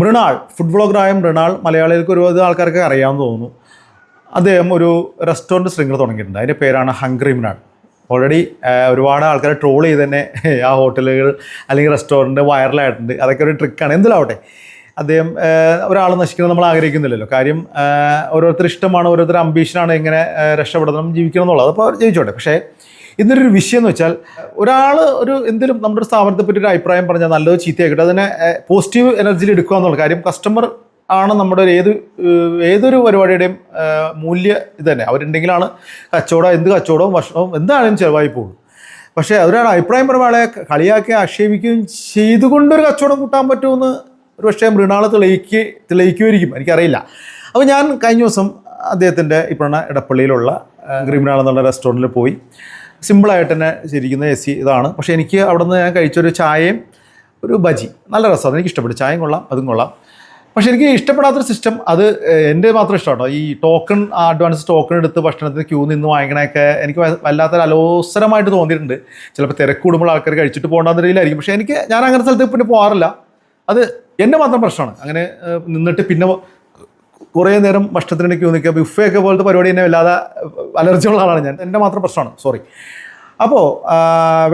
Mrinal food ബ്ലോഗറായ Mrinal മലയാളികൾക്ക് ഒരുപാട് ആൾക്കാർക്ക് അറിയാമെന്ന് തോന്നുന്നു. അദ്ദേഹം ഒരു റെസ്റ്റോറന്റ് ശൃംഖല തുടങ്ങിയിട്ടുണ്ട്. അതിന്റെ പേരാണ് ഹംഗ്രി മൃണാൾ ഓൾറെഡി ഒരുപാട് ആൾക്കാരെ ട്രോൾ ചെയ്ത് തന്നെ ആ ഹോട്ടലുകൾ അല്ലെങ്കിൽ റെസ്റ്റോറന്റ് വൈറലായിട്ടുണ്ട് അതൊക്കെ ഒരു ട്രിക്കാണ് എന്തിലാവട്ടെ? അദ്ദേഹം ഒരാൾ നശിക്കുന്നത് നമ്മൾ ആഗ്രഹിക്കുന്നില്ലല്ലോ. കാര്യം ഓരോരുത്തർ ഇഷ്ടമാണ് ഓരോരുത്തർ അംബീഷനാണ് എങ്ങനെ രക്ഷപ്പെടണം ജീവിക്കണം എന്നുള്ളത്. അപ്പോൾ ജീവിച്ചോട്ടെ. പക്ഷേ ഇന്നൊരു വിഷയം എന്ന് വെച്ചാൽ ഒരാൾ ഒരു എന്തെങ്കിലും നമ്മുടെ ഒരു സ്ഥാപനത്തെ പറ്റി ഒരു അഭിപ്രായം പറഞ്ഞാൽ നല്ലത് ചീത്തയാക്കട്ടെ അതിനെ പോസിറ്റീവ് എനർജിയിൽ എടുക്കുക എന്നുള്ള കാര്യം കസ്റ്റമർ ആണ് നമ്മുടെ ഒരു ഏത് ഏതൊരു പരിപാടിയുടെയും മൂല്യ ഇത് തന്നെ. അവരുണ്ടെങ്കിലാണ് കച്ചവടം എന്ത് കച്ചവടവും ഭക്ഷണവും എന്താണെങ്കിലും ചിലവായി പോകും പക്ഷേ ഒരാൾ അഭിപ്രായം പറയുമ്പോൾ ആളെ കളിയാക്കി ആക്ഷേപിക്കുകയും ചെയ്തുകൊണ്ടൊരു കച്ചവടം കൂട്ടാൻ പറ്റുമെന്ന് ഒരു പക്ഷേ മൃണാൾ തെളിയിക്ക് തെളിയിക്കുമായിരിക്കും. എനിക്കറിയില്ല. അപ്പോൾ ഞാൻ കഴിഞ്ഞ ദിവസം അദ്ദേഹത്തിന്റെ ഇപ്പോഴാണ് ഇടപ്പള്ളിയിലുള്ള ഗ്രിമിനാൾ എന്നുള്ള റെസ്റ്റോറന്റിൽ പോയി. സിമ്പിളായിട്ട് തന്നെ ശരിക്കുന്ന എ സി ഇതാണ്. പക്ഷേ എനിക്ക് അവിടെ നിന്ന് ഞാൻ കഴിച്ചൊരു ചായയും ഒരു ബജി. നല്ല രസമാണ്. എനിക്ക് ഇഷ്ടപ്പെട്ടു ചായയും കൊള്ളാം അതും കൊള്ളാം. പക്ഷേ എനിക്ക് ഇഷ്ടപ്പെടാത്തൊരു സിസ്റ്റം അത് എന്റെ മാത്രം ഇഷ്ടമാട്ടോ. ഈ ടോക്കൺ അഡ്വാൻസ് ടോക്കൺ എടുത്ത് ഭക്ഷണത്തിന് ക്യൂ നിന്ന് വാങ്ങിക്കണയൊക്കെ എനിക്ക് വല്ലാത്തൊരു അലോസരമായിട്ട് തോന്നിയിട്ടുണ്ട്. ചിലപ്പോൾ തിരക്ക് കൂടുമ്പോൾ ആൾക്കാർ കഴിച്ചിട്ട് പോകേണ്ട രീതിയിലായിരിക്കും പക്ഷേ എനിക്ക് ഞാൻ അങ്ങനെ സ്ഥലത്ത് പിന്നെ പോകാറില്ല. അത് എന്റെ മാത്രം പ്രശ്നമാണ്. അങ്ങനെ നിന്നിട്ട് പിന്നെ കുറേ നേരം ഭക്ഷണത്തിന് ക്യൂ നിൽക്കുക. ബുഫേ ഒക്കെ പോലത്തെ പരിപാടി തന്നെ വല്ലാതെ അലർജി ഉള്ള ആളാണ് ഞാൻ. എന്റെ മാത്രം പ്രശ്നമാണ്. സോറി അപ്പോൾ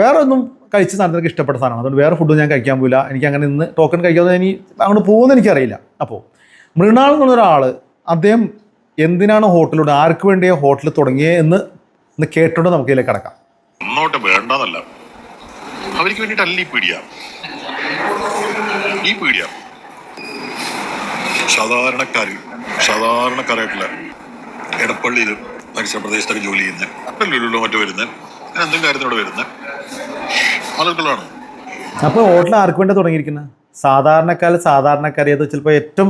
വേറെ ഒന്നും കഴിച്ച സാധനം എനിക്ക് ഇഷ്ടപ്പെട്ട സാധനമാണ്. അതുകൊണ്ട് വേറെ ഫുഡ് ഞാൻ കഴിക്കാൻ പോയില്ല എനിക്ക് അങ്ങനെ ഇന്ന് ടോക്കൺ കഴിക്കാതെ ഇനി അങ്ങോട്ട് പോകുമെന്ന് എനിക്കറിയില്ല. അപ്പോൾ മൃണാൾ എന്നുള്ളൊരാൾ അദ്ദേഹം എന്തിനാണ് ഹോട്ടലോട് ആർക്ക് വേണ്ടിയ ഹോട്ടൽ തുടങ്ങിയേ എന്ന് ഒന്ന് കേട്ടോണ്ട് നമുക്ക് ഇതിലേക്ക് കടക്കാം. ഒന്നോട്ട് വേണ്ടെന്നല്ല. അവർക്ക് വേണ്ടിയിട്ടല്ല ഈ പീഡിയ ഈ സാധാരണക്കാരായിട്ടുള്ള എടപ്പള്ളിയിൽ പരിസര പ്രദേശത്തൊക്കെ ജോലി ചെയ്യുന്ന ലുലുലോ മറ്റോ വരുന്ന അങ്ങനെ എന്തെങ്കിലും കാര്യത്തിനോട് വരുന്ന ആളുകളാണ്. അപ്പോൾ ഹോട്ടൽ ആർക്ക് വേണ്ടി തുടങ്ങിയിരിക്കുന്നത് സാധാരണക്കാർ സാധാരണക്കാരെ അത് ചിലപ്പോൾ ഏറ്റവും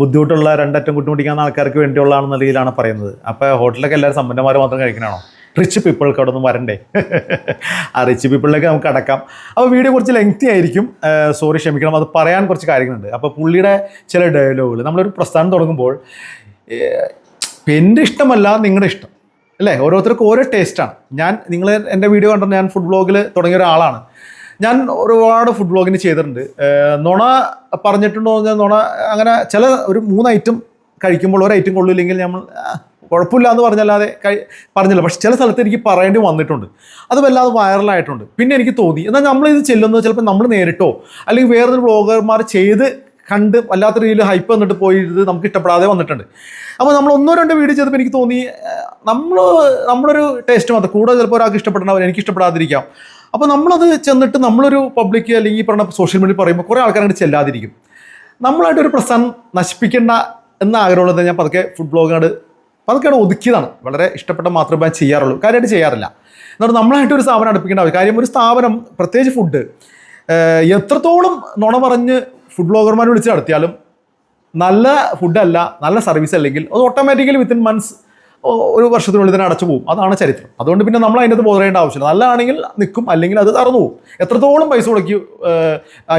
ബുദ്ധിമുട്ടുള്ള രണ്ടറ്റം കുട്ടിമുട്ടിക്കാവുന്ന ആൾക്കാർക്ക് വേണ്ടിയുള്ളതാണെന്ന രീതിയിലാണ് പറയുന്നത്. അപ്പോൾ ഹോട്ടലൊക്കെ എല്ലാവരും സമ്പന്നന്മാർ മാത്രം കഴിക്കണതാണോ? റിച്ച് പീപ്പിൾക്ക് അവിടെ ഒന്നും വരണ്ടേ? ആ റിച്ച് പീപ്പിളിലേക്ക് നമുക്ക് അടക്കാം. അപ്പോൾ വീഡിയോ കുറച്ച് ലെങ്തി ആയിരിക്കും. സോറി ക്ഷമിക്കണം. അത് പറയാൻ കുറച്ച് കാര്യങ്ങളുണ്ട്. അപ്പോൾ പുള്ളിയുടെ ചില ഡയലോഗുകൾ നമ്മളൊരു പ്രസ്ഥാനം തുടങ്ങുമ്പോൾ എന്റെ ഇഷ്ടമല്ല നിങ്ങളുടെ ഇഷ്ടം. അല്ലേ? ഓരോരുത്തർക്കും ഓരോ ടേസ്റ്റാണ് ഞാൻ നിങ്ങൾ എന്റെ വീഡിയോ കണ്ടിട്ട് ഞാൻ ഫുഡ് ബ്ലോഗിൽ തുടങ്ങിയ ഒരാളാണ്. ഞാൻ ഒരുപാട് ഫുഡ് ബ്ലോഗിന് ചെയ്തിട്ടുണ്ട്. നുണ പറഞ്ഞിട്ടുണ്ടോ എന്ന് പറഞ്ഞാൽ നുണ അങ്ങനെ ചില ഒരു മൂന്ന് ഐറ്റം കഴിക്കുമ്പോൾ ഒരു ഐറ്റം കൊള്ളില്ലെങ്കിൽ നമ്മൾ കുഴപ്പമില്ല എന്ന് പറഞ്ഞല്ലാതെ പറഞ്ഞില്ല. പക്ഷെ ചില സ്ഥലത്ത് എനിക്ക് പറയേണ്ടി വന്നിട്ടുണ്ട്. അത് വല്ലാതെ വൈറലായിട്ടുണ്ട്. പിന്നെ എനിക്ക് തോന്നി. എന്നാൽ നമ്മളിത് ചെല്ലുന്നത് ചിലപ്പോൾ നമ്മൾ നേരിട്ടോ അല്ലെങ്കിൽ വേറൊരു ബ്ലോഗർമാർ ചെയ്ത് കണ്ട് വല്ലാത്ത രീതിയിൽ ഹൈപ്പ് വന്നിട്ട് പോയി നമുക്ക് ഇഷ്ടപ്പെടാതെ വന്നിട്ടുണ്ട്. അപ്പോൾ നമ്മൾ ഒന്നോ രണ്ടോ വീഡിയോ ചെയ്തപ്പോൾ എനിക്ക് തോന്നി നമ്മൾ നമ്മളൊരു ടേസ്റ്റ് മാത്രം. കൂടെ ചിലപ്പോൾ ഒരാൾക്ക് ഇഷ്ടപ്പെടണം എനിക്ക് ഇഷ്ടപ്പെടാതിരിക്കാം. അപ്പോൾ നമ്മളത് ചെന്നിട്ട് നമ്മളൊരു പബ്ലിക് അല്ലെങ്കിൽ ഈ പറഞ്ഞ സോഷ്യൽ മീഡിയ പറയുമ്പോൾ കുറേ ആൾക്കാർ അങ്ങോട്ട് ചെല്ലാതിരിക്കും. നമ്മളായിട്ടൊരു പ്രസ്ഥാനം നശിപ്പിക്കേണ്ട എന്ന ആഗ്രഹമുള്ളത് ഞാൻ പതുക്കെ ഫുഡ് ബ്ലോഗാണ് പതുക്കെയാണ് ഒതുക്കിയതാണ്. വളരെ ഇഷ്ടപ്പെട്ട മാത്രമേ ചെയ്യാറുള്ളൂ. കാര്യമായിട്ട് ചെയ്യാറില്ല. എന്നാൽ നമ്മളായിട്ട് ഒരു സ്ഥാപനം അടുപ്പിക്കേണ്ട ആവശ്യം കാര്യം ഒരു സ്ഥാപനം പ്രത്യേകിച്ച് ഫുഡ് എത്രത്തോളം നുണ പറഞ്ഞ് ഫുഡ് ബ്ലോഗർമാർ വിളിച്ച് നടത്തിയാലും നല്ല ഫുഡല്ല നല്ല സർവീസ് അല്ലെങ്കിൽ അത് ഓട്ടോമാറ്റിക്കലി വിത്തിൻ മന്ത്സ് ഒരു വർഷത്തിനുള്ളിൽ തന്നെ അടച്ചു പോകും. അതാണ് ചരിത്രം. അതുകൊണ്ട് പിന്നെ നമ്മൾ അതിനകത്ത് ബോധേണ്ട ആവശ്യമില്ല. നല്ലതാണെങ്കിൽ നിൽക്കും അല്ലെങ്കിൽ അത് തറന്നു പോകും. എത്രത്തോളം പൈസ കൊടുക്കി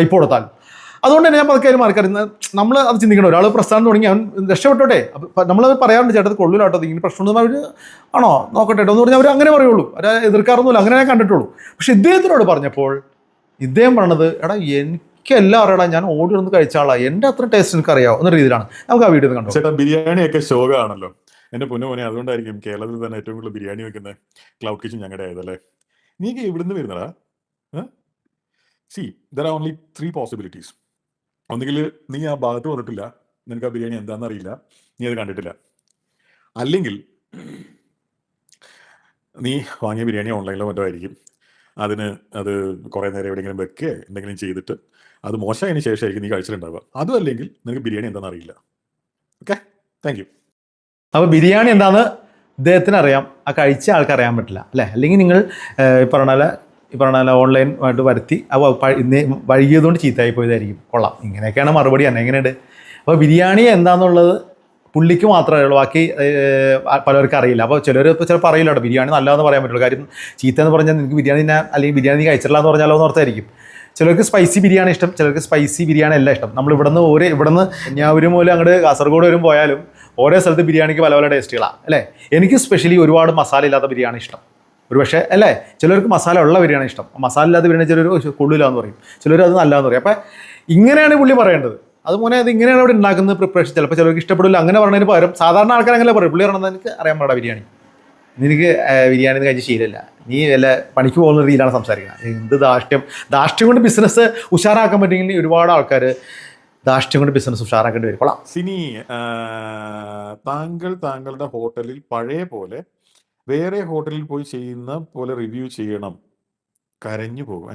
ഇപ്പോൾ കൊടുത്താൽ അതുകൊണ്ട് തന്നെ ഞാൻ പതുക്കെ അതിൽ മാർക്കറിയുന്ന നമ്മൾ അത് ചിന്തിക്കണം. ഒരാൾ പ്രസ്ഥാനം തുടങ്ങി അവൻ രക്ഷപ്പെട്ടോട്ടെ. നമ്മളത് പറയാറുണ്ട് ചേട്ടത് കൊള്ളൂല കേട്ടോ. ഇങ്ങനെ പ്രശ്നമൊന്നും അവർ ആണോ? നോക്കട്ടെ എന്ന് പറഞ്ഞാൽ അവർ അങ്ങനെ പറയുള്ളൂ. അവരെ എതിർക്കാറൊന്നുമില്ല. അങ്ങനെ ഞാൻ കണ്ടിട്ടുള്ളൂ. പക്ഷെ ഇദ്ദേഹത്തിനോട് പറഞ്ഞപ്പോൾ ഇദ്ദേഹം പറഞ്ഞത് എടാ എനിക്കെല്ലാം അറിയടാ. ഞാൻ ഓടി വന്ന് കഴിച്ച ആളാണ് എന്റെ അത്ര ടേസ്റ്റ് എനിക്ക് അറിയാമോ എന്ന രീതിയിലാണ്. നമുക്ക് ആ വീഡിയോ കണ്ടു ചേട്ടാ ബിരിയാണിയൊക്കെ ശോകമാണല്ലോ എന്റെ പൊന്നു പോനെ അതുകൊണ്ടായിരിക്കും കേരളത്തിൽ തന്നെ ഏറ്റവും കൂടുതൽ ബിരിയാണി വെക്കുന്ന ക്ലൗഡ് കിച്ചൺ ഞങ്ങളുടെ ആയതല്ലേ നീക്ക് ഇവിടുന്ന് വരുന്നടാ. See there are only three possibilities ഒന്നുകിൽ നീ ആ ഭാഗത്ത് വന്നിട്ടില്ല. നിനക്ക് ആ ബിരിയാണി എന്താണെന്ന് അറിയില്ല നീ അത് കണ്ടിട്ടില്ല. അല്ലെങ്കിൽ നീ വാങ്ങിയ ബിരിയാണി ഓൺലൈനിലോ മറ്റോ ആയിരിക്കും. അതിന് അത് കുറേ നേരം എവിടെയെങ്കിലും വെക്കുക എന്തെങ്കിലും ചെയ്തിട്ട് അത് മോശമായതിനു ശേഷമായിരിക്കും നീ കഴിച്ചിട്ടുണ്ടാവുക. അതും അല്ലെങ്കിൽ നിനക്ക് ബിരിയാണി എന്താണെന്ന് അറിയില്ല ഓക്കെ താങ്ക് യു അപ്പോൾ ബിരിയാണി എന്താണെന്ന് അദ്ദേഹത്തിന് അറിയാം. ആ കഴിച്ച ആൾക്കറിയാൻ പറ്റില്ല. അല്ലേ? അല്ലെങ്കിൽ നിങ്ങൾ ഈ ഈ പറഞ്ഞ പോലെ ഓൺലൈനായിട്ട് വരുത്തി. അപ്പോൾ വൈകിയതുകൊണ്ട് ചീത്തയായി പോയതായിരിക്കും. കൊള്ളാം. ഇങ്ങനെയൊക്കെയാണ് മറുപടി. തന്നെ എങ്ങനെയുണ്ട് അപ്പോൾ ബിരിയാണി എന്താണെന്നുള്ളത് പുള്ളിക്ക് മാത്രമേ ഉള്ളൂ. ബാക്കി പലർക്കും അറിയില്ല. അപ്പോൾ ചിലർ ഇപ്പോൾ ചിലപ്പോൾ അറിയില്ല കേട്ടോ ബിരിയാണി നല്ലതെന്ന് പറയാൻ പറ്റുള്ളൂ. കാര്യം ചീത്ത എന്ന് പറഞ്ഞാൽ നിനക്ക് ബിരിയാണി ഞാൻ അല്ലെങ്കിൽ ബിരിയാണി കഴിച്ചിട്ടില്ല എന്ന് പറഞ്ഞാലോ എന്ന് ഓർത്തായിരിക്കും. ചിലർക്ക് സ്പൈസി ബിരിയാണി ഇഷ്ടം ചിലർക്ക് സ്പൈസി ബിരിയാണി അല്ല ഇഷ്ടം. നമ്മൾ ഇവിടുന്ന് ഒരു ഇവിടുന്ന് ഞാവൂര് മൂലം അങ്ങോട്ട് കാസർഗോഡ് വരും പോയാലും ഓരോ സ്ഥലത്ത് ബിരിയാണിക്ക് പല പല ടേസ്റ്റുകളാണ് അല്ലേ? എനിക്ക് സ്പെഷ്യലി ഒരുപാട് മസാല ഇല്ലാത്ത ബിരിയാണി ഇഷ്ടം. ഒരു പക്ഷേ അല്ലേ? ചിലർക്ക് മസാല ഉള്ള ബിരിയാണി ഇഷ്ടം. മസാല ഇല്ലാത്ത ബിരിയാണി ചിലർ കൊള്ളില്ല എന്ന് പറയും. ചിലർ അത് നല്ലതെന്ന് പറയും. അപ്പം ഇങ്ങനെയാണ് പുള്ളി പറയേണ്ടത്. അത് മോനെ അത് ഇങ്ങനെയാണ് അവിടെ ഉണ്ടാക്കുന്നത് പ്രിപ്പറേഷൻ ചിലപ്പോൾ ചിലർക്ക് ഇഷ്ടപ്പെടില്ല. അങ്ങനെ പറഞ്ഞതിന് പകരം സാധാരണ ആൾക്കാർ അങ്ങനെ പറയും. പുള്ളി പറഞ്ഞത് എനിക്ക് അറിയാൻ പാടാ ബിരിയാണി. നിനക്ക് ബിരിയാണി എന്ന് കഴിച്ച് ശീലമില്ല. നീ വല്ല പണിക്ക് പോകുന്ന രീതിയിലാണ് സംസാരിക്കുന്നത് എന്ത് ദാഷ്ട്യം ദാഷ്ട്യം കൊണ്ട് ബിസിനസ് ഉഷാറാക്കാൻ പറ്റുമെങ്കിൽ ഒരുപാട് ആൾക്കാർ ദാഷ്ട്യം കൊണ്ട് ബിസിനസ് ഉഷാറാക്കേണ്ടി വരും. കൊള്ളാം. സിനി താങ്കൾ താങ്കളുടെ ഹോട്ടലിൽ പഴയ പോലെ വേറെ ഹോട്ടലിൽ പോയി ചെയ്യുന്ന പോലെ റിവ്യൂ ചെയ്യണം. കരഞ്ഞു പോകും.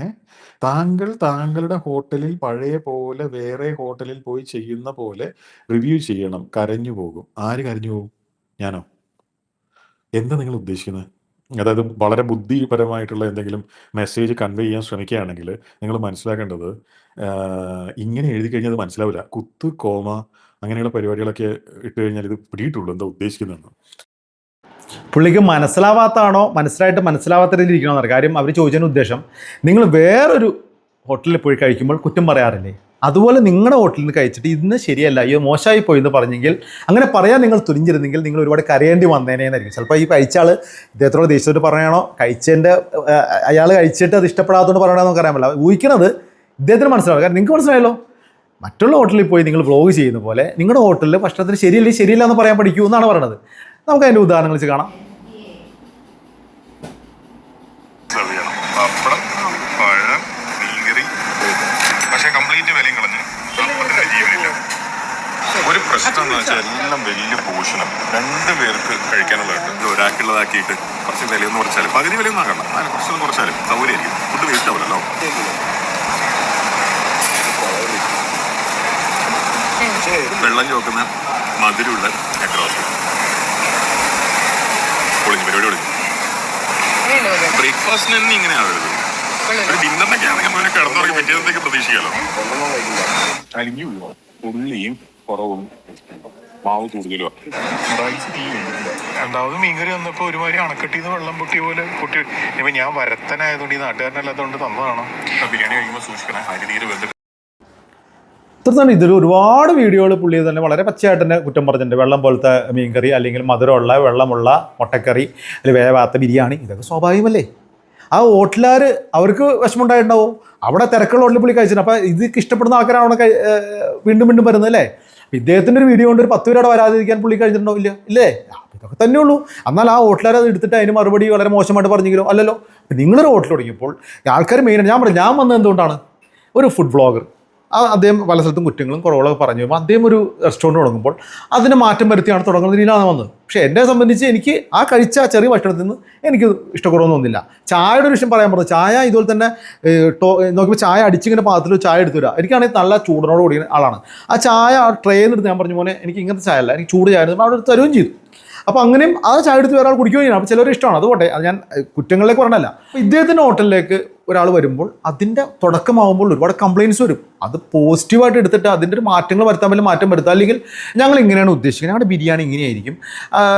താങ്കൾ താങ്കളുടെ ഹോട്ടലിൽ പഴയ പോലെ വേറെ ഹോട്ടലിൽ പോയി ചെയ്യുന്ന പോലെ റിവ്യൂ ചെയ്യണം. കരഞ്ഞു പോകും. ആര് കരഞ്ഞു പോകും? ഞാനോ? എന്താ നിങ്ങൾ ഉദ്ദേശിക്കുന്നത്? അതായത് വളരെ ബുദ്ധിപരമായിട്ടുള്ള എന്തെങ്കിലും മെസ്സേജ് കൺവേ ചെയ്യാൻ ശ്രമിക്കുകയാണെങ്കിൽ നിങ്ങൾ മനസ്സിലാക്കേണ്ടത് ഇങ്ങനെ എഴുതി കഴിഞ്ഞാൽ അത് മനസ്സിലാവില്ല. കുത്ത് കോമ അങ്ങനെയുള്ള പരിപാടികളൊക്കെ ഇട്ട് കഴിഞ്ഞാൽ ഇത് പിടിയിട്ടുള്ളൂ. എന്താ ഉദ്ദേശിക്കുന്നതെന്ന്. പുള്ളിക്ക് മനസ്സിലാവാത്താണോ? മനസ്സിലായിട്ട് മനസ്സിലാവാത്ത രീതിയിൽ ഇരിക്കണമെന്നറിയാം കാര്യം അവർ ചോദിച്ചതിന് ഉദ്ദേശം. നിങ്ങൾ വേറൊരു ഹോട്ടലിൽ പോയി കഴിക്കുമ്പോൾ കുറ്റം പറയാറില്ലേ? അതുപോലെ നിങ്ങളുടെ ഹോട്ടലിൽ നിന്ന് കഴിച്ചിട്ട് ഇന്ന് ശരിയല്ല അയ്യോ മോശമായി പോയി എന്ന് പറഞ്ഞെങ്കിൽ അങ്ങനെ പറയാൻ നിങ്ങൾ തുനിഞ്ഞിരുന്നെങ്കിൽ നിങ്ങൾ ഒരുപാട് കരയേണ്ടി വന്നേനേന്നായിരിക്കും ചിലപ്പോൾ ഈ കഴിച്ച ആൾ ഇദ്ദേഹത്തോട് ദേഷ്യത്തോട് പറയണോ? കഴിച്ചതിന്റെ അയാൾ കഴിച്ചിട്ട് അത് ഇഷ്ടപ്പെടാത്തതുകൊണ്ട് പറയണോ നമുക്ക് അറിയാൻ പറ്റില്ല. ഊഹിക്കണത് ഇദ്ദേഹത്തിന് മനസ്സിലാവും. കാരണം നിങ്ങൾക്ക് മനസ്സിലായല്ലോ? മറ്റുള്ള ഹോട്ടലിൽ പോയി നിങ്ങൾ വ്ളോഗ് ചെയ്യുന്ന പോലെ നിങ്ങളുടെ ഹോട്ടലിൽ ഭക്ഷണത്തിന് ശരിയല്ലേ ശരിയല്ല എന്ന് പറയാൻ പഠിക്കൂ എന്നാണ് പറയണത്. നമുക്ക് അതിന്റെ ഉദാഹരണങ്ങൾ വെച്ച് കാണാം. ഒരു പ്രശ്നം എന്ന് വെച്ചാൽ എല്ലാം വലിയ പോഷണം. രണ്ട് പേർക്ക് കഴിക്കാനുള്ളതുണ്ട് ഇത് ഒരാൾക്കുള്ളതാക്കിയിട്ട് കുറച്ച് വിലയൊന്നും കുറച്ചാലും പകുതി വിലയൊന്നും ആകണ്ട. അതിന് കുറച്ചൊന്നും കുറച്ചാലും സൗകര്യമായിരിക്കും. ഫുഡ് വേസ്റ്റ് ആവില്ലല്ലോ വെള്ളം ചോക്കുന്ന മധുരമുള്ള എഗ്രോസ് ബ്രേക്ക്ഫാസ്റ്റിന് തന്നെ ഇങ്ങനെ ആവരുത് ഒരു ഡിന്നറിനൊക്കെ ആണെങ്കിൽ മോനെ കിടന്നുറങ്ങി പിറ്റേന്നത്തേക്ക് പ്രതീക്ഷിക്കാലോ? അരിഞ്ഞു ഉള്ളിയും കുറവും മാവ് കൂടുതലും രണ്ടാമത് മീൻകറി വന്നപ്പോ ഒരുമാതിരി അണക്കെട്ടിന്ന് വെള്ളം പൊട്ടിയ പോലെ പൊട്ടി. ഇപ്പൊ ഞാൻ വരത്തനായതുകൊണ്ട് ഈ നാട്ടുകാരനല്ലാത്തതുകൊണ്ട് തന്നതാണ്. ബിരിയാണി കഴിക്കുമ്പോൾ സൂക്ഷിക്കണം. അരിനീര് വെന്ത് തന്നെ ഇതിൽ ഒരുപാട് വീഡിയോകൾ പുള്ളി തന്നെ വളരെ പച്ചയായിട്ട് തന്നെ കുറ്റം പറഞ്ഞിട്ടുണ്ട്. വെള്ളം പോലത്തെ മീൻകറി അല്ലെങ്കിൽ മധുരമുള്ള വെള്ളമുള്ള മുട്ടക്കറി അല്ലെങ്കിൽ വേവാത്ത ബിരിയാണി ഇതൊക്കെ സ്വാഭാവികമല്ലേ? ആ ഹോട്ടലുകാർ അവർക്ക് വിഷമമുണ്ടായിട്ടുണ്ടാവും. അവിടെ തിരക്കുള്ള ഹോട്ടലിൽ പുള്ളി കഴിച്ചിട്ടുണ്ട്. അപ്പോൾ ഇതൊക്കെ ഇഷ്ടപ്പെടുന്ന ആൾക്കാരാണ് വീണ്ടും വീണ്ടും വരുന്നത് അല്ലേ? അപ്പോൾ ഇദ്ദേഹത്തിന്റെ ഒരു വീഡിയോ കൊണ്ട് ഒരു പത്ത് പേരോടെ വരാതിരിക്കാൻ പുള്ളി കഴിച്ചിട്ടുണ്ടോ ഇല്ല. ഇല്ലേ? ഇതൊക്കെ തന്നെ ഉള്ളൂ എന്നാൽ ആ ഹോട്ടലുകാർ അത് എടുത്തിട്ട് അതിന് മറുപടി വളരെ മോശമായിട്ട് പറഞ്ഞെങ്കിലോ? അല്ലല്ലോ. നിങ്ങളൊരു ഹോട്ടൽ തുടങ്ങിയപ്പോൾ ആൾക്കാർ മെയിനായിട്ട് ഞാൻ പറഞ്ഞു ഞാൻ വന്നത് എന്തുകൊണ്ടാണ്? ഒരു ഫുഡ് ആ അദ്ദേഹം പല സ്ഥലത്തും കുറ്റങ്ങളും കുറവുകളൊക്കെ പറഞ്ഞു അപ്പോൾ അദ്ദേഹം ഒരു റെസ്റ്റോറന്റ് തുടങ്ങുമ്പോൾ അതിന് മാറ്റം വരുത്തിയാണ് തുടങ്ങുന്ന രീതിയിലാണ് വന്നത്. പക്ഷേ എന്നെ സംബന്ധിച്ച് എനിക്ക് ആ കഴിച്ച ചെറിയ ഭക്ഷണത്തിൽ നിന്ന് എനിക്ക് ഇഷ്ടക്കുറവൊന്നും തോന്നുന്നില്ല ചായയുടെ ഒരു വിഷയം പറയാൻ പറഞ്ഞു ചായ ഇതുപോലെ തന്നെ ടോ നോക്കിയപ്പോൾ ചായ അടിച്ചിങ്ങനെ പാത്രത്തിൽ ചായ എടുത്തു വരാം എനിക്കാണെങ്കിൽ നല്ല ചൂടിനോട് കൂടിയ ആളാണ്. ആ ചായ ആ ട്രേന്ന് എടുത്ത് ഞാൻ പറഞ്ഞു പോലെ എനിക്ക് ഇങ്ങനത്തെ ചായ അല്ല. എനിക്ക് ചൂട് ചായ. അവിടെ തരുകയും ചെയ്തു. അപ്പോൾ അങ്ങനെയും ആ ചായ എടുത്ത് വേറെ ആൾ കുടിക്കുകയും ചെയ്യണം. അപ്പോൾ ചിലവർ ഇഷ്ടമാണ്. അതുകൊണ്ടേ അത് ഞാൻ കുറ്റങ്ങളിലേക്ക് പറഞ്ഞല്ല. അപ്പോൾ ഇദ്ദേഹത്തിന്റെ ഹോട്ടലിലേക്ക് ഒരാൾ വരുമ്പോൾ അതിന്റെ തുടക്കമാകുമ്പോൾ ഒരുപാട് കംപ്ലയിൻസ് വരും. അത് പോസിറ്റീവായിട്ട് എടുത്തിട്ട് അതിന്റെ ഒരു മാറ്റങ്ങൾ വരുത്താൻ പറ്റില്ല മാറ്റം വരുത്താം. അല്ലെങ്കിൽ ഞങ്ങൾ ഇങ്ങനെയാണ് ഉദ്ദേശിക്കുന്നത്. ഞങ്ങളുടെ ബിരിയാണി ഇങ്ങനെയായിരിക്കും.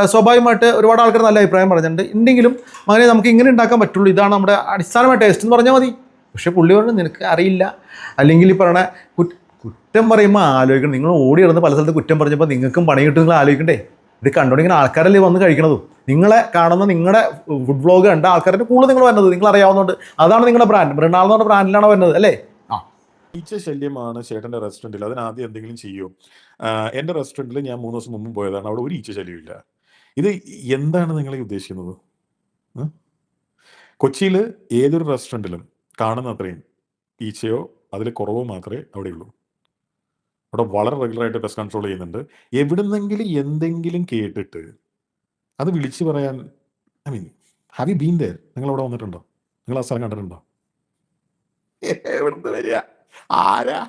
സ്വാഭാവികമായിട്ട് ഒരുപാട് ആൾക്കാർ നല്ല അഭിപ്രായം പറഞ്ഞിട്ടുണ്ട്. ഉണ്ടെങ്കിലും മകനെ നമുക്ക് ഇങ്ങനെ ഉണ്ടാക്കാൻ പറ്റുള്ളൂ. ഇതാണ് നമ്മുടെ അടിസ്ഥാനമായ ടേസ്റ്റ് എന്ന് പറഞ്ഞാൽ മതി. പക്ഷേ പുള്ളി പറഞ്ഞു നിനക്ക് അറിയില്ല. അല്ലെങ്കിൽ ഈ പറയണ കുറ്റം പറയുമ്പോൾ ആലോചിക്കണം. നിങ്ങൾ ഓടി ഇറന്ന് പല സ്ഥലത്ത് കുറ്റം പറഞ്ഞപ്പോൾ നിങ്ങൾക്കും പണി കിട്ടും. നിങ്ങൾ ആലോചിക്കണ്ടേ? ഇത് കണ്ടോണ്ടിങ്ങനെ ആൾക്കാരല്ലേ വന്ന് കഴിക്കണതും? നിങ്ങളെ കാണുന്ന നിങ്ങളുടെ ഫുഡ് വ്ളോഗ് കണ്ട ആൾക്കാരുടെ കൂടുതൽ നിങ്ങൾ വരുന്നത് നിങ്ങൾ അറിയാവുന്നതുകൊണ്ട്. അതാണ് നിങ്ങളുടെ ബ്രാൻഡ് മൃണാൾ എന്ന് ബ്രാൻഡിലാണ് വരുന്നത് അല്ലേ? ഈച്ച ശല്യമാണ് ചേട്ടന്റെ റെസ്റ്റോറന്റിൽ അതിന് ആദ്യം എന്തെങ്കിലും ചെയ്യുമോ എന്റെ റെസ്റ്റോറന്റിൽ ഞാൻ മൂന്ന് ദിവസം മുമ്പ് പോയതാണ്. അവിടെ ഒരു ഈച്ച ശല്യമില്ല ഇത് എന്താണ് നിങ്ങൾ ഉദ്ദേശിക്കുന്നത്? കൊച്ചിയിൽ ഏതൊരു റെസ്റ്റോറന്റിലും കാണുന്ന അത്രയും ഈച്ചയോ അതിൽ കുറവോ മാത്രമേ അവിടെയുള്ളൂ. അവിടെ വളരെ റെഗുലറായിട്ട് പെസ്റ്റ് കൺട്രോൾ ചെയ്യുന്നുണ്ട്. എവിടുന്നെങ്കിലും എന്തെങ്കിലും കേട്ടിട്ട് അത് വിളിച്ചു പറയാൻ I mean have you been there നിങ്ങൾ അവിടെ വന്നിട്ടുണ്ടോ? നിങ്ങൾ ആ സ്ഥലം കണ്ടിട്ടുണ്ടോ? എവിടുന്ന് വരിക? ആരാ?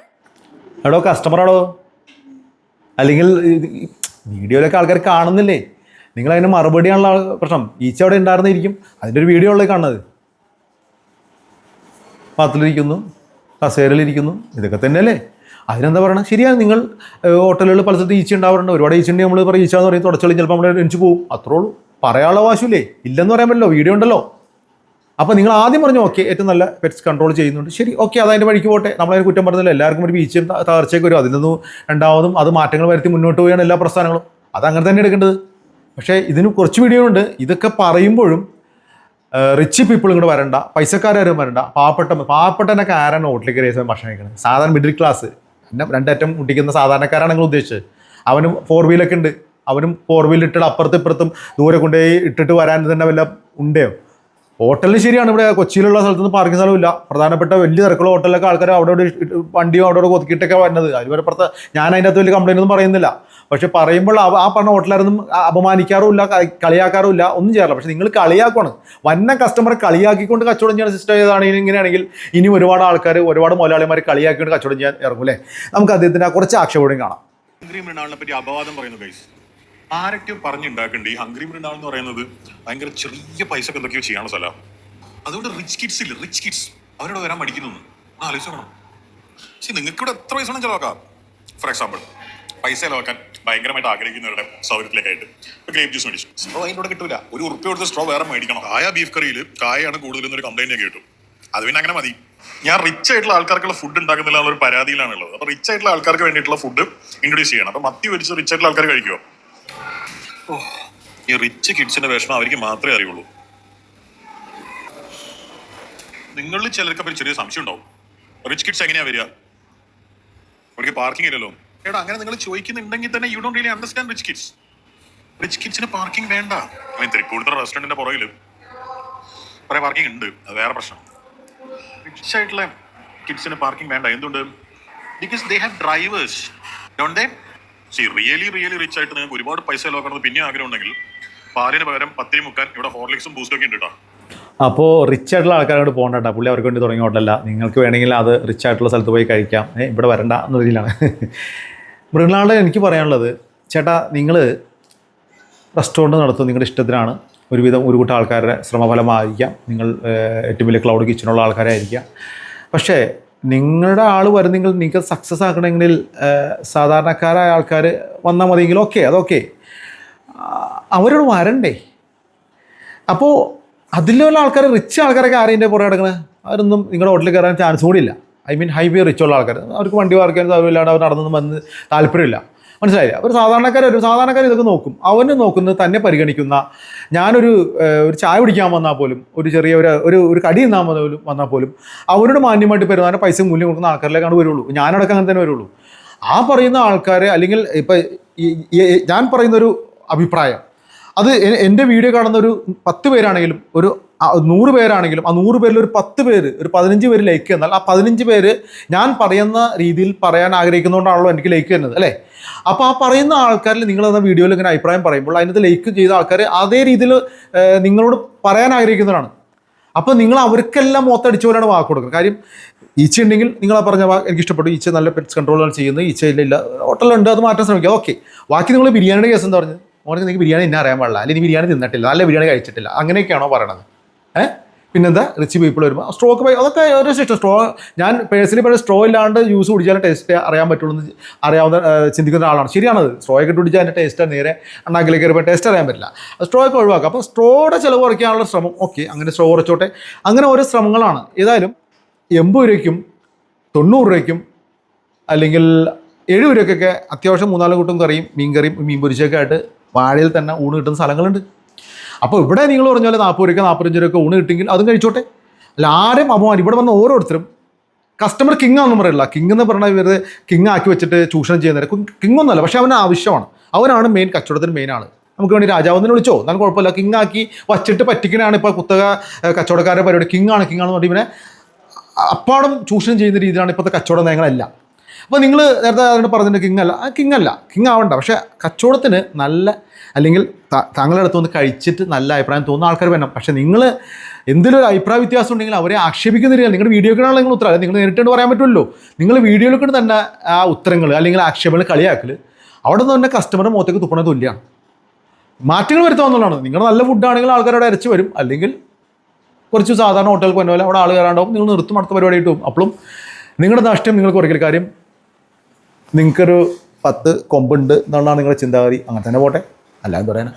എടോ കസ്റ്റമറാണോ അല്ലെങ്കിൽ വീഡിയോയിലൊക്കെ ആൾക്കാർ കാണുന്നില്ലേ? നിങ്ങൾ അതിന് മറുപടിയാണുള്ള ആണുള്ള പ്രശ്നം. ഈച്ച അവിടെ ഉണ്ടായിരുന്നിരിക്കും. അതിന്റെ ഒരു വീഡിയോ ഉള്ളത് കാണുന്നത്. പാത്രത്തിലിരിക്കുന്നു കസേരയിലിരിക്കുന്നു. ഇതൊക്കെ തന്നെയല്ലേ? അതിനെന്താ പറയണം? ശരിയാണ് നിങ്ങൾ ഹോട്ടലുകളിൽ പല സ്ഥലത്ത് ഈച്ച ഉണ്ടാവാറുണ്ട്. ഒരുപാട് ഈച്ച നമ്മൾ പറയും ഈച്ച എന്ന് പറയും തുടച്ചളി ചിലപ്പോൾ നമ്മൾ എണിച്ച് പോകും അത്രേ ഉള്ളൂ. പറയാനുള്ള വാശില്ലേ ഇല്ലെന്ന് പറയാൻ പറ്റില്ലോ വീഡിയോ ഉണ്ടല്ലോ. അപ്പോൾ നിങ്ങൾ ആദ്യം പറഞ്ഞു ഓക്കെ ഏറ്റവും നല്ല പെറ്റ്സ് കൺട്രോൾ ചെയ്യുന്നുണ്ട്. ശരി ഓക്കെ അതതിന്റെ വഴിക്ക് പോട്ടെ. നമ്മളതിന് കുറ്റം പറഞ്ഞില്ല എല്ലാവർക്കും ഒരു ത- തകർച്ചയൊക്കെ വരും. അതിൽ നിന്ന് രണ്ടാമതും അത് മാറ്റങ്ങൾ വരുത്തി മുന്നോട്ട് പോവുകയാണ് എല്ലാ പ്രസ്ഥാനങ്ങളും. അത് അങ്ങനെ തന്നെ എടുക്കേണ്ടത്. പക്ഷേ ഇതിന് കുറച്ച് വീഡിയോ ഉണ്ട്. ഇതൊക്കെ പറയുമ്പോഴും റിച്ച് പീപ്പിൾ ഇങ്ങോട്ട് വരണ്ട പൈസക്കാരും വരണ്ട. പാവപ്പെട്ട പാവപ്പെട്ടനൊക്കെ ആരാണ് ഹോട്ടലിൽ കയറിയ ഭക്ഷണം കഴിക്കുന്നത് സാധാരണ മിഡിൽ ക്ലാസ് പിന്നെ രണ്ടറ്റം മുട്ടിക്കുന്ന സാധാരണക്കാരാണ് നിങ്ങൾ ഉദ്ദേശിച്ചത്. അവനും ഫോർ വീലൊക്കെ ഉണ്ട്. അവനും ഫോർ വീൽ ഇട്ടിട്ട് അപ്പുറത്ത് ഇപ്പുറത്തും ദൂരെ കൊണ്ടുപോയി ഇട്ടിട്ട് വരാൻ തന്നെ വല്ല ഉണ്ടോ ഹോട്ടലിന് ശരിയാണ്. ഇവിടെ കൊച്ചിയിലുള്ള സ്ഥലത്തൊന്നും പാർക്കിംഗ് സ്ഥലമില്ല പ്രധാനപ്പെട്ട വലിയ തിരക്കുള്ള ഹോട്ടലിലൊക്കെ ആൾക്കാർ അവിടെ ഇവിടെ വണ്ടിയും അവിടെ ഇവിടെ ഒതുക്കിയിട്ടൊക്കെ വരുന്നത്. അതുവരെ പുറത്ത് ഞാൻ അതിന്റെ അകത്ത് വലിയ കംപ്ലൈന്റ് ഒന്നും പറയുന്നില്ല. പക്ഷെ പറയുമ്പോൾ ആ പറഞ്ഞ ഹോട്ടലാരൊന്നും അപമാനിക്കാറുമില്ല കളിയാക്കാറും ഇല്ല ഒന്നും ചെയ്യാറില്ല. പക്ഷെ നിങ്ങൾ കളിയാക്കുവാണ്. വന്ന കസ്റ്റമറെ കളിയാക്കിക്കൊണ്ട് കച്ചവടം ചെയ്യാൻ സിസ്റ്റം ചെയ്താണെങ്കിൽ ഇങ്ങനെയാണെങ്കിൽ ഇനി ഒരുപാട് ആൾക്കാർ ഒരുപാട് മുതലാളിമാർ കളിയാക്കിക്കൊണ്ട് കച്ചവടം ചെയ്യാൻ ഇറങ്ങും അല്ലേ? നമുക്ക് അദ്ദേഹത്തിന് ആ കുറച്ച് ആക്ഷേപം കാണാം. ഹംഗ്രി മൃണാളിനെ പറ്റി അപവാദം പറയുന്നു ഗൈസ് ആരൊക്കെ പറഞ്ഞുണ്ടാക്കണ്ട് ഈ ഹംഗ്രി മൃണാൾ എന്ന് പറയുന്നത് ഭയങ്കര ചെറിയ പൈസ ഒക്കെ എന്തൊക്കെയോ ചെയ്യാനുള്ള സ്ഥലമാണ് അതുകൊണ്ട് റിച്ച് കിഡ്സ് ഇല്ല റിച്ച് കിഡ്സ് അവരോട് വരാൻ മടിക്കുന്നു. ആലോചിച്ചോണം നിങ്ങൾക്ക് ഇവിടെ എത്ര പൈസ വേണം ചിലവാക്കാം? ഫോർ എക്സാമ്പിൾ പൈസ ചെലവാക്കാൻ ഭയങ്കരമായിട്ട് ആഗ്രഹിക്കുന്നവരുടെ സൗകര്യത്തിലേക്കായിട്ട്. ഇപ്പൊ ഗ്രേപ്പ് ജ്യൂസ് മേടിച്ചു. സ്ട്രോ അതിന്റെ കൂടെ കിട്ടൂല. ഒരു ഉറുപ്പ് കൊടുത്ത സ്ട്രോ വേറെ മേടിക്കണം. കായ ബീഫ് കറിയിൽ കായാണ് കൂടുതൽ എന്നൊരു കംപ്ലൈന്റ് ഞാൻ കേട്ടു. അത് പിന്നെ അങ്ങനെ മതി. ഞാൻ റിച്ച് ആയിട്ടുള്ള ആൾക്കാർക്കുള്ള ഫുഡ് ഉണ്ടാക്കുന്നില്ല ഒരു പരാതിയിലാണുള്ളത് അപ്പൊ റിച്ച് ആയിട്ടുള്ള ആൾക്കാർക്ക് വേണ്ടിയിട്ടുള്ള ഫുഡ് ഇൻട്രൊഡ്യൂസ് ചെയ്യണം. അപ്പൊ മത്തി വെച്ച് റിച്ച് ആയിട്ടുള്ള ആൾക്കാർ കഴിക്കുമോ ഈ റിച്ച് കിഡ്സിന്റെ വിഷമം അവർക്ക് മാത്രമേ അറിയുള്ളൂ. നിങ്ങളിൽ ചിലർക്ക് ചെറിയ സംശയം ഉണ്ടാവും. റിച്ച് കിഡ്സ് എങ്ങനെയാ വരിക? അവർക്ക് പാർക്കിംഗ് ഇല്ലല്ലോ. എടാ അങ്ങനെ നിങ്ങൾ ചോദിക്കുന്നുണ്ടെങ്കിൽ തന്നെ you don't really understand rich kids rich കിഡ്സിന് parking വേണ്ട. ഐ റെസ്റ്റോറന്റിന്റെ പുറകിൽ റെസ്റ്റോറന്റിന്റെ പുറകിൽ കുറെ പാർക്കിംഗ് ഉണ്ട്. അത് വേറെ പ്രശ്നം. റിച്ച് ആയിട്ടുള്ള കിഡ്സിന് പാർക്കിംഗ് വേണ്ട. എന്തുകൊണ്ട് because they have drivers don't they see really really rich ആയിട്ട് നിങ്ങൾക്ക് ഒരുപാട് പൈസ ചെലവാക്കണമെന്ന് പിന്നെ ആഗ്രഹം ഉണ്ടെങ്കിൽ പാലിന് പകരം പത്തിരി മുക്കാൻ ഇവിടെ ഹോർലിക്സും ബൂസ്റ്റൊക്കെ ഉണ്ട് കേട്ടോ അപ്പോൾ റിച്ച് ആയിട്ടുള്ള ആൾക്കാരോട് പോകണ്ട പുള്ളി അവർക്ക് വേണ്ടി തുടങ്ങിയ ഹോട്ടലല്ല നിങ്ങൾക്ക് വേണമെങ്കിൽ അത് റിച്ച് ആയിട്ടുള്ള സ്ഥലത്ത് പോയി കഴിക്കാം. ഇവിടെ വരണ്ട എന്ന രീതിയിലാണ്. മൃഗങ്ങളാളുടെ എനിക്ക് പറയാനുള്ളത്. ചേട്ടാ നിങ്ങൾ റെസ്റ്റോറന്റ് നടത്തും നിങ്ങളുടെ ഇഷ്ടത്തിനാണ്. ഒരുവിധം ഒരു കൂട്ടം ആൾക്കാരുടെ ശ്രമഫലമായിരിക്കാം. നിങ്ങൾ ഏറ്റവും വലിയ ക്ലൗഡ് കിച്ചനുള്ള ആൾക്കാരായിരിക്കാം. പക്ഷേ നിങ്ങളുടെ ആൾ വരുന്നെങ്കിൽ നിങ്ങൾക്ക് സക്സസ് ആക്കണമെങ്കിൽ സാധാരണക്കാരായ ആൾക്കാർ വന്നാൽ മതിയെങ്കിൽ ഓക്കെ അതൊക്കെ അവരോട് വരണ്ടേ? അപ്പോൾ അതിലുള്ള ആൾക്കാർ റിച്ച് ആൾക്കാരൊക്കെ ആരെയും പുറകെ കിടക്കുന്നത് അവരൊന്നും നിങ്ങളുടെ ഹോട്ടലിൽ കയറാൻ ചാൻസ് കൂടിയില്ല ഐ മീൻ ഹൈവേ റിച്ച് ഉള്ള ആൾക്കാർ അവർക്ക് വണ്ടി വാർക്കാൻ സൗകര്യമില്ലാണ്ട് അവർ നടന്നൊന്നും വന്ന് താല്പര്യമില്ല. മനസ്സിലായില്ല? അവർ സാധാരണക്കാർ ഒരു സാധാരണക്കാർ ഇതൊക്കെ നോക്കും. അവന് നോക്കുന്നത് തന്നെ പരിഗണിക്കുന്ന ഞാനൊരു ഒരു ചായ കുടിക്കാൻ വന്നാൽ പോലും ഒരു ചെറിയ ഒരു ഒരു ഒരു കടി തിന്നാൻ പോലും വന്നാൽ പോലും അവരോട് മാന്യമായിട്ട് പെരുമാറാൻ പൈസ മൂല്യം കൊടുക്കുന്ന ആൾക്കാരിലേക്കാണ് വരുള്ളൂ. ഞാനടക്കം അങ്ങനെ തന്നെ വരുള്ളൂ. ആ പറയുന്ന ആൾക്കാരെ അല്ലെങ്കിൽ ഇപ്പം ഞാൻ പറയുന്നൊരു അഭിപ്രായം. അത് എന്റെ വീഡിയോ കാണുന്ന ഒരു പത്ത് പേരാണെങ്കിലും ഒരു നൂറ് പേരാണെങ്കിലും ആ നൂറ് പേരിൽ ഒരു പത്ത് പേര് ഒരു പതിനഞ്ച് പേര് ലൈക്ക് എന്നാൽ ആ പതിനഞ്ച് പേര് ഞാൻ പറയുന്ന രീതിയിൽ പറയാൻ ആഗ്രഹിക്കുന്നതുകൊണ്ടാണല്ലോ എനിക്ക് ലൈക്ക് തരുന്നത് അല്ലേ? അപ്പോൾ ആ പറയുന്ന ആൾക്കാരിൽ നിങ്ങൾ എന്ന വീഡിയോയിൽ ഇങ്ങനെ അഭിപ്രായം പറയുമ്പോൾ അതിനകത്ത് ലൈക്ക് ചെയ്ത ആൾക്കാർ അതേ രീതിയിൽ നിങ്ങളോട് പറയാൻ ആഗ്രഹിക്കുന്നവരാണ്. അപ്പോൾ നിങ്ങൾ അവർക്കെല്ലാം മൊത്തടിച്ച പോലെയാണ് വാക്ക് കൊടുക്കുന്നത്. കാര്യം ഈച്ച ഉണ്ടെങ്കിൽ നിങ്ങൾ ആ പറഞ്ഞ വാക്ക് എനിക്ക് ഇഷ്ടപ്പെട്ടു. ഈച്ച നല്ല പെറ്റ്സ് കൺട്രോളാണ് ചെയ്യുന്നത്. ഈച്ച ഇല്ല ഇല്ല ഹോട്ടലുണ്ട് അത് മാറ്റാൻ ശ്രമിക്കുക. ഓക്കെ ബാക്കി നിങ്ങൾ ബിരിയാണിയുടെ കേസ് എന്താ പറഞ്ഞത്? മോനെ നിങ്ങൾക്ക് ബിരിയാണി എന്നെ അറിയാൻ പാടില്ല. അല്ലെങ്കിൽ ബിരിയാണി തിന്നിട്ടില്ല. നല്ല ബിരിയാണി കഴിച്ചിട്ടില്ല. അങ്ങനെയൊക്കെയാണോ പറയണത്? ഏഹ് പിന്നെന്താ? റിച്ച് പീപ്പിൾ വരുമ്പോൾ സ്ട്രോക്ക് പോയി അതൊക്കെ ഓരോ ഇഷ്ടം സ്ട്രോ ഞാൻ പേഴ്സണലി പറഞ്ഞ സ്ട്രോ ഇല്ലാണ്ട് ജ്യൂസ് കുടിച്ചാലും ടേസ്റ്റ് അറിയാൻ പറ്റുള്ളൂ എന്ന് അറിയാവുന്ന ചിന്തിക്കുന്ന ഒരാളാണ്. ശരിയാണത് സ്ട്രോ ഒക്കെ ഇട്ട് കുടിച്ചാൽ അതിന്റെ ടേസ്റ്റ് നേരെ അണ്ണാക്കിലേക്ക് കയറിയപ്പോൾ ടേസ്റ്റ് അറിയാൻ പറ്റില്ല. സ്ട്രോ ഒക്കെ ഒഴിവാക്കുക അപ്പോൾ സ്ട്രോയുടെ ചിലവ് കുറയ്ക്കാനുള്ള ശ്രമം ഓക്കെ അങ്ങനെ സ്ട്രോ കുറച്ചോട്ടെ. അങ്ങനെ ഓരോ ശ്രമങ്ങളാണ്. ഏതായാലും എൺപത് രൂപയ്ക്കും തൊണ്ണൂറ് രൂപയ്ക്കും അല്ലെങ്കിൽ എഴുപത് രൂപയ്ക്കൊക്കെ അത്യാവശ്യം മൂന്നാൽ കൂട്ടം കറിയും മീൻ കറിയും മീൻ പൊരിച്ചൊക്കെ ആയിട്ട് വാഴയിൽ തന്നെ ഊണ് കിട്ടുന്ന സ്ഥലങ്ങളുണ്ട്. അപ്പോൾ ഇവിടെ നിങ്ങൾ പറഞ്ഞ പോലെ നാൽപ്പത് രൂപയ്ക്ക് നാൽപ്പത്തഞ്ച് രൂപയ്ക്ക് ഊണ് കിട്ടിയെങ്കിൽ അതും കഴിച്ചോട്ടെ. അല്ല ആരും അപമാനം ഇവിടെ വന്ന ഓരോരുത്തരും കസ്റ്റമർ കിങ് ആണെന്ന് പറയില്ല. കിങ് എന്ന് പറഞ്ഞാൽ ഇവർ കിങ് ആക്കി വെച്ചിട്ട് ചൂഷണം ചെയ്യുന്നവരെ. കിങ് ഒന്നുമല്ല പക്ഷേ അവന് ആവശ്യമാണ്. അവനാണ് മെയിൻ കച്ചവടത്തിന് മെയിൻ ആണ് നമുക്ക് വേണ്ടി രാജാവെന്ന് വിളിച്ചോ? എന്നാലും കുഴപ്പമില്ല. കിങ് ആക്കി വച്ചിട്ട് പറ്റിക്കണാണ് ഇപ്പോൾ കുത്തക കച്ചവടക്കാരുടെ പരിപാടി. കിങ് ആണ് കിങ് ആണെന്ന് പറഞ്ഞിട്ട് ഇവനെ അപ്പാടും ചൂഷണം ചെയ്യുന്ന രീതിയിലാണ് ഇപ്പോഴത്തെ കച്ചവട നയങ്ങളെല്ലാം. അപ്പോൾ നിങ്ങൾ നേരത്തെ അതിനോട് പറഞ്ഞിട്ട് കിങ് അല്ല. ആ കിങ് അല്ല. കിങ് ആവണ്ട. പക്ഷേ കച്ചവടത്തിന് നല്ല അല്ലെങ്കിൽ താങ്കളുടെ അടുത്ത് വന്ന് കഴിച്ചിട്ട് നല്ല അഭിപ്രായം തോന്നുന്ന ആൾക്കാർ വേണം. പക്ഷേ നിങ്ങൾ എന്തെങ്കിലും ഒരു അഭിപ്രായ വ്യത്യാസം ഉണ്ടെങ്കിൽ അവരെ ആക്ഷേപിക്കുന്ന രീതിയിൽ നിങ്ങളുടെ വീഡിയോക്കാണല്ലോ നിങ്ങൾ ഉത്തരം നിങ്ങൾ നേരിട്ട് പറയാൻ പറ്റുമല്ലോ. നിങ്ങൾ വീഡിയോയിൽ കൊണ്ട് തന്നെ ആ ഉത്തരങ്ങൾ അല്ലെങ്കിൽ ആക്ഷേപങ്ങൾ കളിയാക്കൽ അവിടെ നിന്ന് തന്നെ കസ്റ്റമറുടെ മുഖത്തേക്ക് തുപ്പണ തുല്യമാണ് മാറ്റങ്ങൾ വരുത്താവുന്നതാണ് നിങ്ങൾ നല്ല ഫുഡാണെങ്കിൽ ആൾക്കാരോട് അരച്ച് വരും. അല്ലെങ്കിൽ കുറച്ച് സാധാരണ ഹോട്ടലിൽ പോകുന്ന പോലെ അവിടെ ആൾ കയറാണ്ടാവും. നിങ്ങൾ നിർത്തും അടുത്ത പരിപാടി കിട്ടും അപ്പോഴും നിങ്ങളുടെ നഷ്ടം നിങ്ങൾക്ക് കുറയ്ക്കൽ കാര്യം നിങ്ങൾക്കൊരു പത്ത് കൊമ്പുണ്ട് എന്നുള്ളതാണ് നിങ്ങളുടെ ചിന്താഗതി. അങ്ങനെ തന്നെ പോട്ടെ. അല്ലാതെ പറയാനാ.